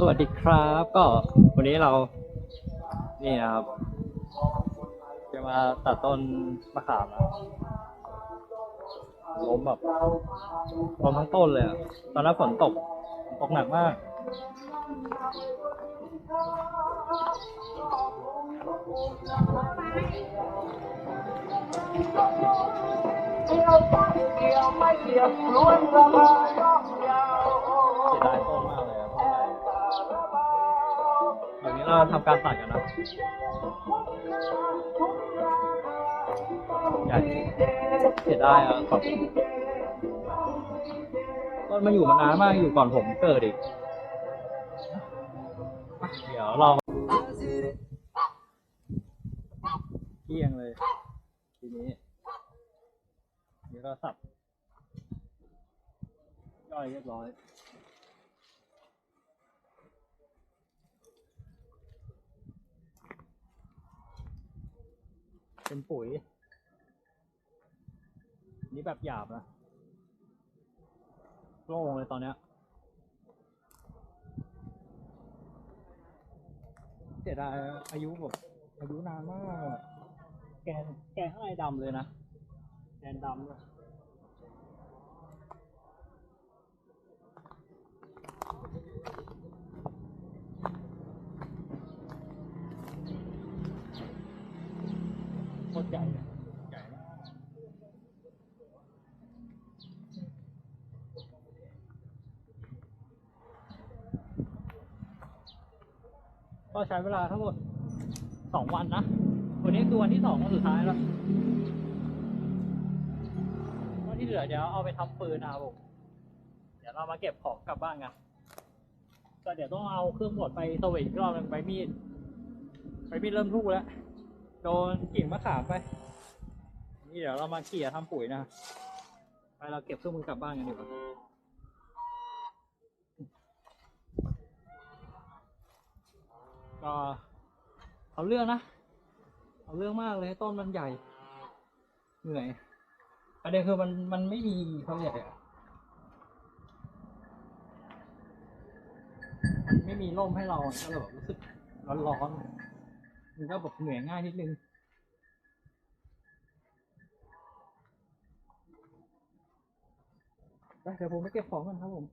สวัสดีครับ ก็วันนี้เรา นี่นะครับ จะมาตัดต้นมะขามนะล้มแบบล้มทั้งต้นเลยอะตอนนั้นฝนตกตกหนักมากเสีย เราทำการตัดกันนะใหญ่เสียดายอะแบบต้นมาอยู่มานานมากอยู่ก่อนผมเกิดอีก เดี๋ยวเราเที่ยงเลย ทีนี้ เดี๋ยวเราสับย่อยเรียบร้อย เป็นปุ๋ย นี่แบบหยาบนะโล่งเลยตอนเนี้ยเสียดายอายุแบบอายุนานมาก แกนแกนข้างในดำเลยนะ แกนดำเลย ตรใหญ่ใหญ่มากก็ใช้เวลาทั้งหมดสองวันนะ วันนี้คือวันที่สองวันสุดท้ายแล้ววันที่เหลือเดี๋ยวเอาไปทำปืนนะครับผมเดี๋ยวเรามาเก็บของกลับบ้านกันก็เดี๋ยวต้องเอาเครื่องบดไปสวิตช์รอบนึงไปมีด ไปมีดเริ่มทุกแล้ว โดนกิ่งมะขามไป นี่เดี๋ยวเรามาเกี่ยทำปุ๋ยนะไปเราเก็บเครื่องมือกลับบ้านกันดีกว่าก็เอาเรื่องนะ เอาเรื่องมากเลยต้นมันใหญ่ เหนื่อยประเด็นคือมันมันไม่มีเขาเรียกอะไมันไม่มีร่มให้เราก็เลยแบบรู้สึกร้อนร้อนๆ มันก็แบบเหนื่อยง่ายนิดนึงได้เดี๋ยวผมไปเก็บของกันครับผม